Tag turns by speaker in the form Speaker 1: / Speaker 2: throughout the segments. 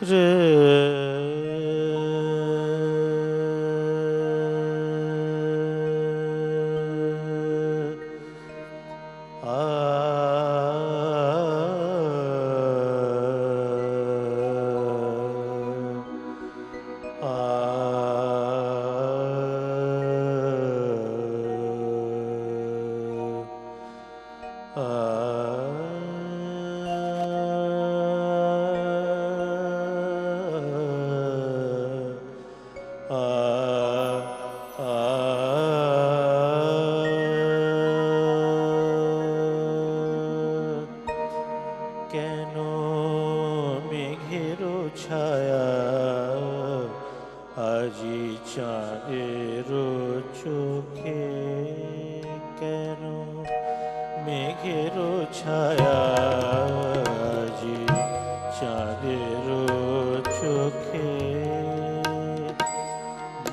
Speaker 1: 就是 কেন মেঘের ছায়া? আজি চাঁদের চোখে কেন মেঘের ছায়া? আজি চাঁদের চোখে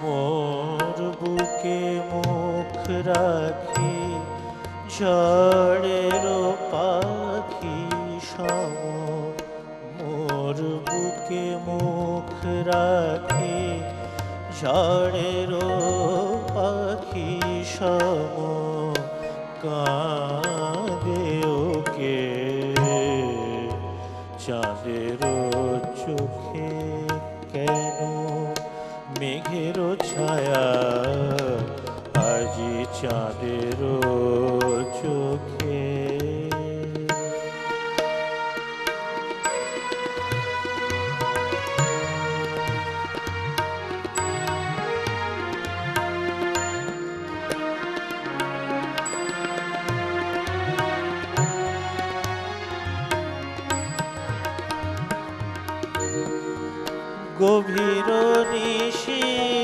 Speaker 1: মোর বুকে মুখ রাখি, ঝড়ের পাখি মোর বুকে মুখ রাখি ঝড়ের পাখি সম কাঁদে ওকে। চাঁদের চোখে কেন মেঘের ছায়া? আজি চাঁদের চোখে গভীর নিশীথের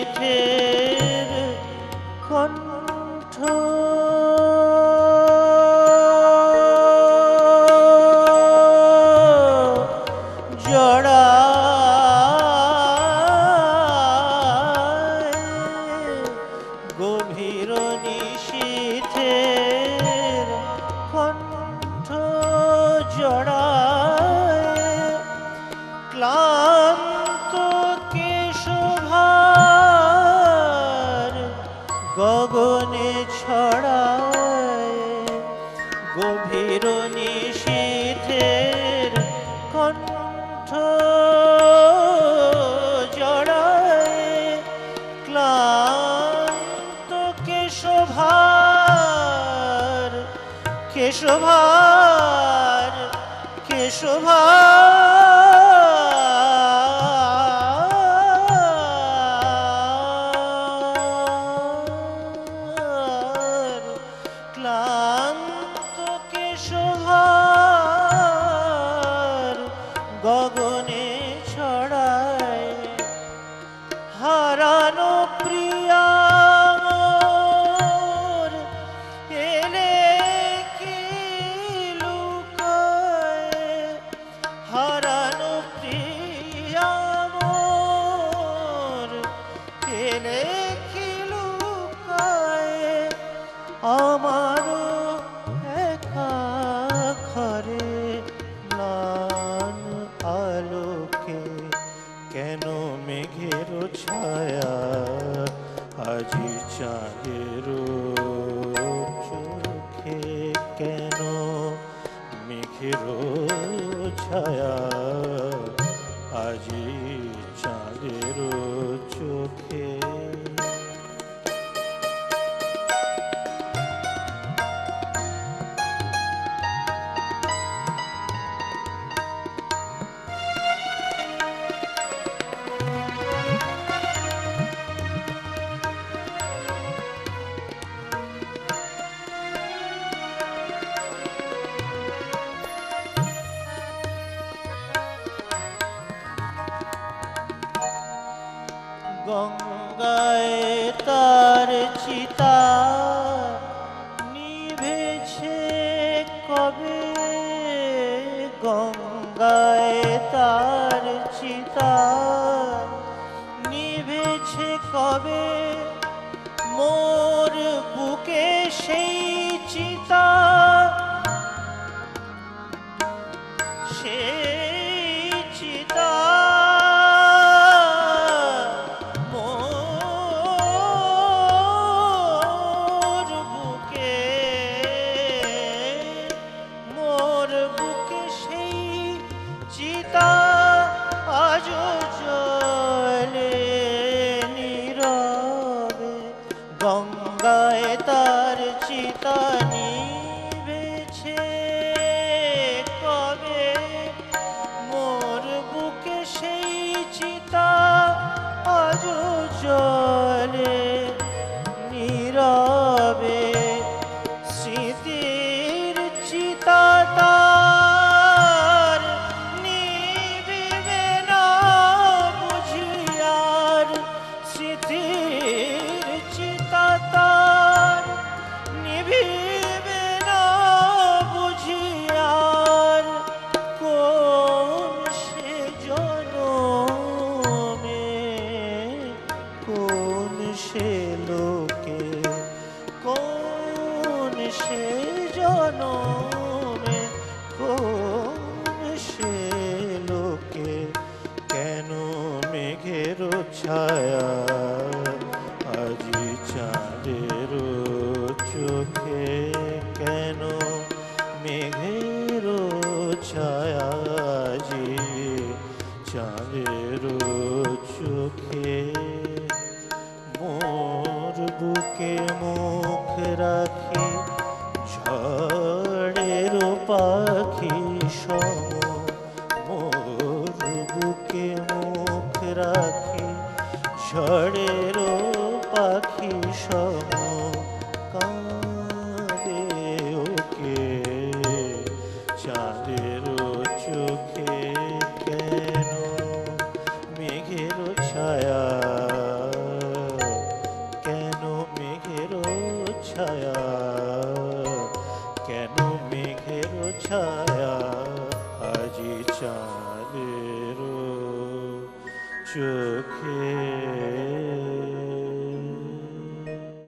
Speaker 1: Gogo কেন? মেঘের ছায়া আজি চাঁদের চোখে চিতা নিভেছে কবে? গঙ্গায় তার চিতা নিভেছে কবে? মোর বুকে সেই চিতা। ছায়া আজি চাঁদের চোখে মোর বুকে মুখ রাখি ঝড়ের পাখি ছায়া কেন মেঘের ছায়া?